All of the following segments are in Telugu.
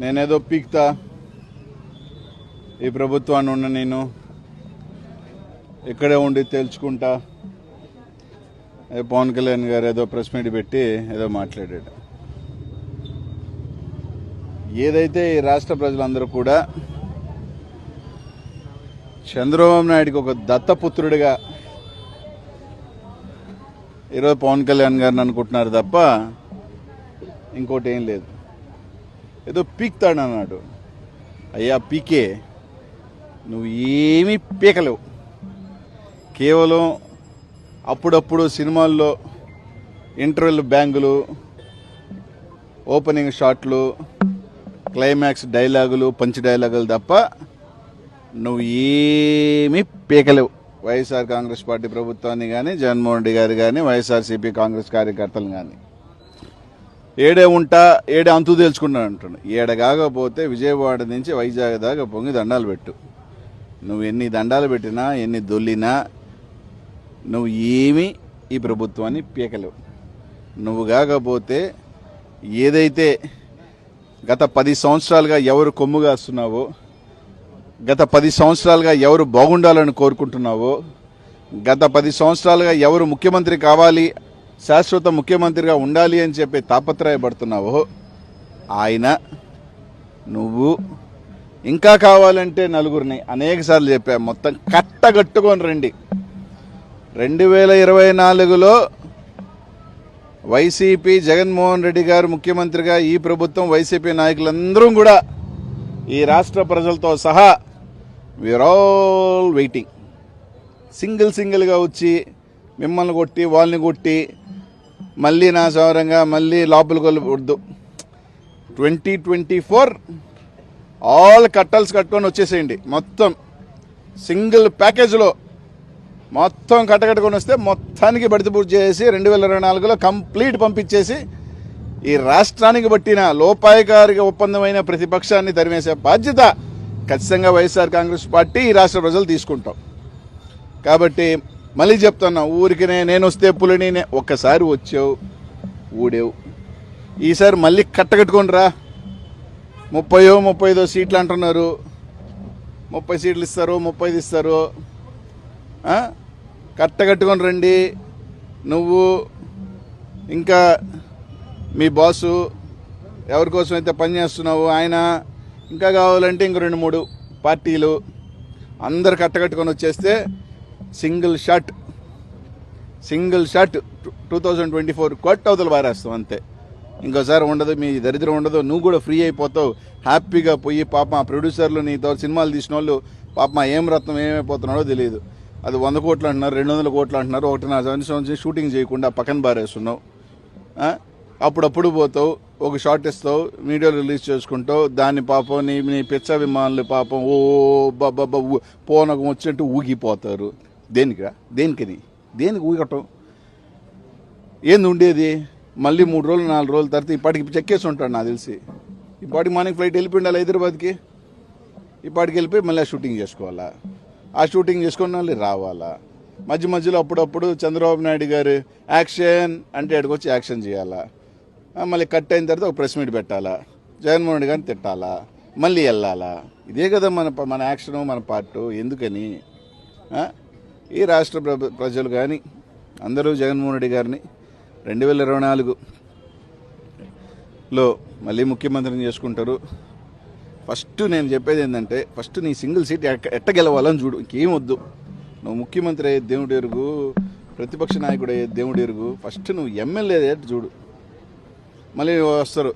నేనేదో పీక్తా ఈ ప్రభుత్వాన్ని ఉన్న నేను. ఇక్కడే ఉండి తేల్చుకుంటా. పవన్ కళ్యాణ్ గారు ఏదో ప్రెస్ మీట్ పెట్టి ఏదో మాట్లాడాడు. ఏదైతే ఈ రాష్ట్ర ప్రజలందరూ కూడా చంద్రబాబు నాయుడికి ఒక దత్తపుత్రుడిగా ఈరోజు పవన్ కళ్యాణ్ గారిని అనుకుంటున్నారు తప్ప ఇంకోటి ఏం లేదు. ఏదో పీక్తాడు అన్నాడు అయ్యా పీకే. నువ్వు ఏమీ పీకలేవు. కేవలం అప్పుడప్పుడు సినిమాల్లో ఇంటర్వెల్ బ్యాంగులు ఓపెనింగ్ షాట్లు క్లైమాక్స్ డైలాగులు పంచ్ డైలాగులు తప్ప నువ్వు ఏమీ పీకలేవు. వైఎస్ఆర్ కాంగ్రెస్ పార్టీ ప్రభుత్వాన్ని కానీ జగన్మోహన్ రెడ్డి గారు కానీ వైఎస్ఆర్సీపీ కాంగ్రెస్ కార్యకర్తలు కానీ ఏడే ఉంటా ఏడే అంతు తెలుసుకున్నాను అంటున్నాను ఏడ కాకపోతే విజయవాడ నుంచి వైజాగ్ దాకా పొంగి దండాలు పెట్టు. నువ్వు ఎన్ని దండాలు పెట్టినా ఎన్ని దొల్లినా నువ్వు ఏమీ ఈ ప్రభుత్వాన్ని పీకలేవు. నువ్వు కాకపోతే ఏదైతే గత పది సంవత్సరాలుగా ఎవరు కొమ్ము కాస్తున్నావో గత పది సంవత్సరాలుగా ఎవరు బాగుండాలని కోరుకుంటున్నావో గత పది సంవత్సరాలుగా ఎవరు ముఖ్యమంత్రి కావాలి శాశ్వత ముఖ్యమంత్రిగా ఉండాలి అని చెప్పి తాపత్రయపడుతున్నావో ఆయన నువ్వు ఇంకా కావాలంటే నలుగురిని అనేక సార్లు చెప్పా. మొత్తం కట్టగట్టుకొని రండి. రెండు వేల ఇరవై నాలుగులో వైసీపీ జగన్మోహన్ రెడ్డి గారు ముఖ్యమంత్రిగా ఈ ప్రభుత్వం వైసీపీ నాయకులందరూ కూడా ఈ రాష్ట్ర ప్రజలతో సహా వీఆర్ ఆల్ వెయిటింగ్ సింగిల్ సింగిల్గా వచ్చి మిమ్మల్ని కొట్టి వాళ్ళని కొట్టి మళ్ళీ నా సౌరంగా మళ్ళీ లోపలికి వద్దు. ట్వంటీ ట్వంటీ ఫోర్ ఆల్ కట్టల్స్ కట్టుకొని వచ్చేసేయండి. మొత్తం సింగిల్ ప్యాకేజ్లో మొత్తం కట్టకట్టుకొని వస్తే మొత్తానికి బడిత పూర్తి చేసి రెండు వేల ఇరవై నాలుగులో కంప్లీట్ పంపించేసి ఈ రాష్ట్రానికి పట్టిన లోపాయకారిక ఒప్పందమైన ప్రతిపక్షాన్ని తరిమేసే బాధ్యత ఖచ్చితంగా వైఎస్ఆర్ కాంగ్రెస్ పార్టీ ఈ రాష్ట్ర ప్రజలు తీసుకుంటాం. కాబట్టి మళ్ళీ చెప్తున్నా ఊరికినే నేను వస్తే పులిని ఒక్కసారి వచ్చావు ఊడేవు. ఈసారి మళ్ళీ కట్టకట్టుకొని రా ముప్పయో ముప్పై ఐదో సీట్లు అంటున్నారు. ముప్పై సీట్లు ఇస్తారు ముప్పై ఇస్తారు. ఆ? కట్టకట్టుకొని రండి. నువ్వు ఇంకా మీ బాసు ఎవరి కోసం అయితే పనిచేస్తున్నావు ఆయన ఇంకా కావాలంటే ఇంక రెండు మూడు పార్టీలు. అందరు కట్టకట్టుకొని వచ్చేస్తే single shot. Single shot two thousand twenty four కొట్ట అవతల పారేస్తాం అంతే. ఇంకోసారి ఉండదు మీ దరిద్రం ఉండదు నువ్వు కూడా ఫ్రీ అయిపోతావు. హ్యాపీగా పోయి పాప ఆ ప్రొడ్యూసర్లు నీతో సినిమాలు తీసిన వాళ్ళు పాప ఏం రత్నం ఏమైపోతున్నాడో తెలియదు. అది వంద కోట్లు అంటున్నారు రెండు వందల కోట్లు అంటున్నారు ఒకటిన్నర సంవత్సరం నుంచి షూటింగ్ చేయకుండా పక్కన బారేస్తున్నావు అప్పుడప్పుడు పోతావు ఒక షార్ట్ ఇస్తావు వీడియో రిలీజ్ చేసుకుంటావు దాన్ని పాపం నీ నీ పిచ్చ విమానులు పాపం ఓ బాబా పోనకం వచ్చినట్టు ఊగిపోతారు. దేనికిరా? దేనికని దేనికి ఊగటం ఏంది ఉండేది? మళ్ళీ మూడు రోజులు నాలుగు రోజుల తర్వాత ఇప్పటికి చెక్కేసి ఉంటాడు నాకు తెలిసి. ఇప్పటికి మార్నింగ్ ఫ్లైట్ వెళ్ళిపోయిండాలి హైదరాబాద్కి. ఇప్పటికి వెళ్ళిపోయి మళ్ళీ షూటింగ్ చేసుకోవాలా? ఆ షూటింగ్ చేసుకుని మళ్ళీ రావాలా? మధ్య మధ్యలో అప్పుడప్పుడు చంద్రబాబు నాయుడు గారు యాక్షన్ అంటే ఇక్కడికి వచ్చి యాక్షన్ చేయాలా? మళ్ళీ కట్ అయిన తర్వాత ఒక ప్రెస్ మీట్ పెట్టాలా? జగన్మోహన్ రెడ్డి గారిని తిట్టాలా? మళ్ళీ వెళ్ళాలా? ఇదే కదా మన మన యాక్షను మన పార్టు. ఎందుకని? ఈ రాష్ట్ర ప్ర- ప్రజలు కానీ అందరూ జగన్మోహన్ రెడ్డి గారిని రెండు వేల ఇరవై నాలుగులో మళ్ళీ ముఖ్యమంత్రిని చేసుకుంటారు. ఫస్ట్ నేను చెప్పేది ఏంటంటే ఫస్ట్ నీ సింగిల్ సీట్ ఎట్ట గెలవాలని చూడు ఇంకేం వద్దు. నువ్వు ముఖ్యమంత్రి అయ్యే దేవుడు ఎరుగు ప్రతిపక్ష నాయకుడు అయ్యే దేవుడు ఎరుగు ఫస్ట్ నువ్వు ఎమ్మెల్యే అయ్యేట్టు చూడు. మళ్ళీ వస్తారు.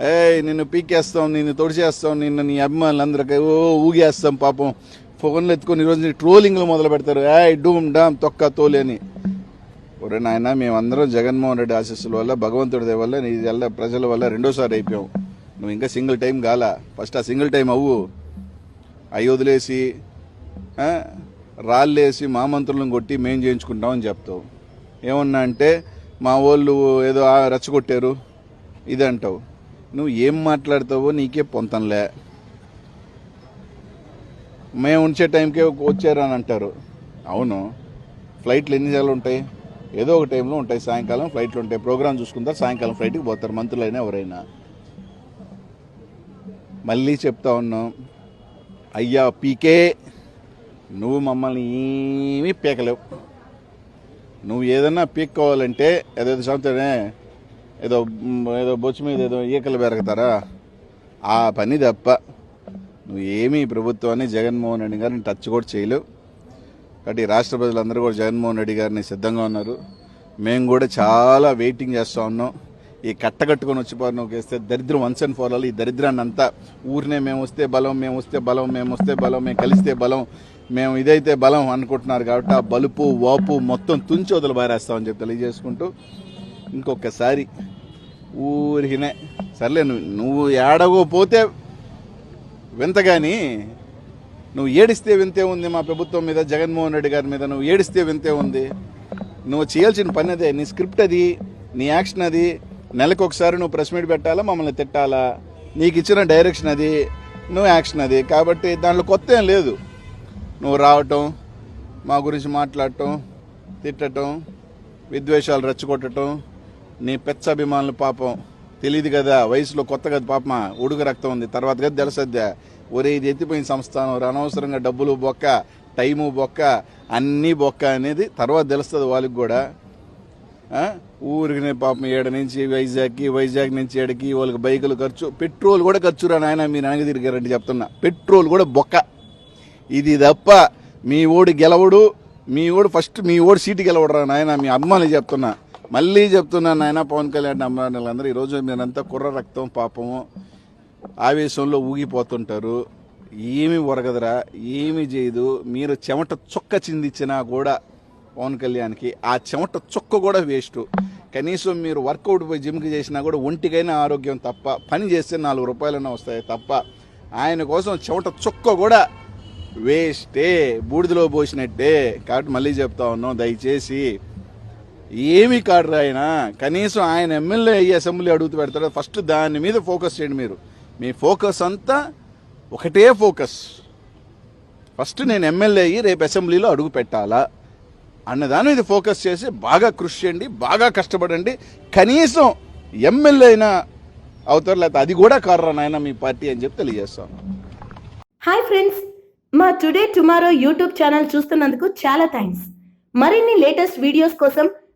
ఏ నిన్ను పీకేస్తాం నిన్ను తొడిచేస్తాం నిన్ను నీ అభిమానులు అందరికీ ఓ ఊగేస్తాం పాపం. ఫోన్లు ఎత్తుకొని ఈరోజు ట్రోలింగ్లు మొదలు పెడతారు. ఏ డూమ్ డామ్ తొక్క తోలి అని. ఒరే నాయన మేమందరం జగన్మోహన్ రెడ్డి ఆశీస్సుల వల్ల భగవంతుడి వల్ల నీ వల్ల ప్రజల వల్ల రెండోసారి అయిపోయాం. నువ్వు ఇంకా సింగిల్ టైం కాల ఫస్ట్ ఆ సింగిల్ టైం అవ్వు. అవి వదిలేసి రాళ్ళేసి మా మంత్రులను కొట్టి మేం చేయించుకుంటామని చెప్తావు. ఏమన్నా అంటే మా వాళ్ళు ఏదో ఆ రెచ్చగొట్టారు. ఇది అంటావు నువ్వు ఏం మాట్లాడతావో నీకే పొంతంలే మేము ఉంచే టైంకే వచ్చారని అని అంటారు. అవును. ఫ్లైట్లు ఎన్ని సార్లు ఉంటాయి? ఏదో ఒక టైంలో ఉంటాయి. సాయంకాలం ఫ్లైట్లు ఉంటాయి. ప్రోగ్రామ్ చూసుకుంటారు. సాయంకాలం ఫ్లైట్కి పోతారు. మంత్రులైనా ఎవరైనా. మళ్ళీ చెప్తా ఉన్నాం. అయ్యా పీకే. నువ్వు మమ్మల్ని ఏమీ పీకలేవు. నువ్వు ఏదన్నా పీక్కోవాలంటే ఏదో సంవత్సరమే ఏదో ఏదో బొచ్చు మీద ఏదో ఈకలు పెరగతారా? ఆ పని తప్ప. నువ్వు ఏమీ ప్రభుత్వాన్ని జగన్మోహన్ రెడ్డి గారిని టచ్ కూడా చేయలేవు. కాబట్టి రాష్ట్ర ప్రజలందరూ కూడా జగన్మోహన్ రెడ్డి గారిని సిద్ధంగా ఉన్నారు. మేము కూడా చాలా వెయిటింగ్ చేస్తూ ఉన్నాం. ఈ కట్టగట్టుకొని వచ్చి నువ్వు వేస్తే దరిద్రం వన్స్ అండ్ ఫార్ ఆల్ ఈ దరిద్రాన్ని అంతా ఊరినే మేము వస్తే బలం మేము వస్తే బలం మేము వస్తే బలం మేము కలిస్తే బలం మేము ఇదైతే బలం అనుకుంటున్నారు కాబట్టి ఆ బలుపు వాపు మొత్తం తుంచి వదిలి బారేస్తామని చెప్పి తెలియజేసుకుంటూ ఇంకొకసారి ఊరికినే సర్లే నువ్వు నువ్వు ఏడగోపోతే వింతగాని నువ్వు ఏడిస్తే వింతే ఉంది మా ప్రభుత్వం మీద జగన్మోహన్ రెడ్డి గారి మీద నువ్వు ఏడిస్తే వింతే ఉంది. నువ్వు చేయాల్సిన పని అదే నీ స్క్రిప్ట్ అది నీ యాక్షన్ అది. నెలకు ఒకసారి నువ్వు ప్రెస్ మీట్ పెట్టాలా మమ్మల్ని తిట్టాలా? నీకు ఇచ్చిన డైరెక్షన్ అది నువ్వు యాక్షన్ అది. కాబట్టి దాంట్లో కొత్త ఏం లేదు. నువ్వు రావటం మా గురించి మాట్లాడటం తిట్టటం విద్వేషాలు రెచ్చగొట్టడం నీ పెచ్చ అభిమానులు పాపం. తెలియదు కదా వయసులో కొత్త కదా పాపమా ఉడుకు రక్తం ఉంది. తర్వాత కదా తెలుసద్దా ఒరే ఇది ఎత్తిపోయిన సంస్థానం అనవసరంగా డబ్బులు బొక్క టైము బొక్క అన్నీ బొక్క అనేది తర్వాత తెలుస్తుంది వాళ్ళకి కూడా. ఊరికి పాపం ఏడ నుంచి వైజాగ్కి వైజాగ్ నుంచి ఏడకి వాళ్ళకి బైకులు ఖర్చు పెట్రోల్ కూడా ఖర్చు రా నాయన మీరు వెనక తిరిగారంటే చెప్తున్నా. పెట్రోల్ కూడా బొక్క. ఇది తప్ప మీ ఓడి గెలవడు మీ ఓడు ఫస్ట్ మీ ఓడి సీటు గెలవడరా నాయన మీ అమ్మాని చెప్తున్నా. మళ్ళీ చెప్తున్నా నాయన పవన్ కళ్యాణ్ అమ్మాయిలందరూ ఈరోజు మీరంతా కుర్ర రక్తం పాపము ఆవేశంలో ఊగిపోతుంటారు. ఏమి ఒరగదురా ఏమి చేయదు. మీరు చెమట చొక్క చిందించినా కూడా పవన్ కళ్యాణ్కి ఆ చెమట చొక్క కూడా వేస్ట్. కనీసం మీరు వర్కౌట్ పోయి జిమ్కి చేసినా కూడా ఒంటికైనా ఆరోగ్యం తప్ప పని చేస్తే నాలుగు రూపాయలైనా వస్తాయి తప్ప ఆయన కోసం చెమట చొక్క కూడా వేస్టే. బూడిదలో పోసినట్టే. కాబట్టి మళ్ళీ చెప్తా ఉన్నాం దయచేసి ఏమి కాడు ఆయన? కనీసం ఆయన ఎమ్మెల్యే అయ్యి అసెంబ్లీ అడుగుతూ పెడతాడు? ఫస్ట్ దాని మీద ఫోకస్ చేయండి మీరు. మీ ఫోకస్ అంతా ఒకటే ఫోకస్. ఫస్ట్ నేను ఎమ్మెల్యే అయ్యి రేపు అసెంబ్లీలో అడుగు పెట్టాలా? అన్నదాని మీద ఫోకస్ చేసి బాగా కృషి చేయండి బాగా కష్టపడండి. కనీసం ఎమ్మెల్యే అయినా అవుతారు లేకపోతే అది కూడా కారణం నాయన మీ పార్టీ అని చెప్పి తెలియజేస్తాను హాయ్ ఫ్రెండ్స్. మా టుడే టుమారో యూట్యూబ్ ఛానల్ చూస్తున్నందుకు చాలా థ్యాంక్స్ మరిన్ని లేటెస్ట్ వీడియోస్ కోసం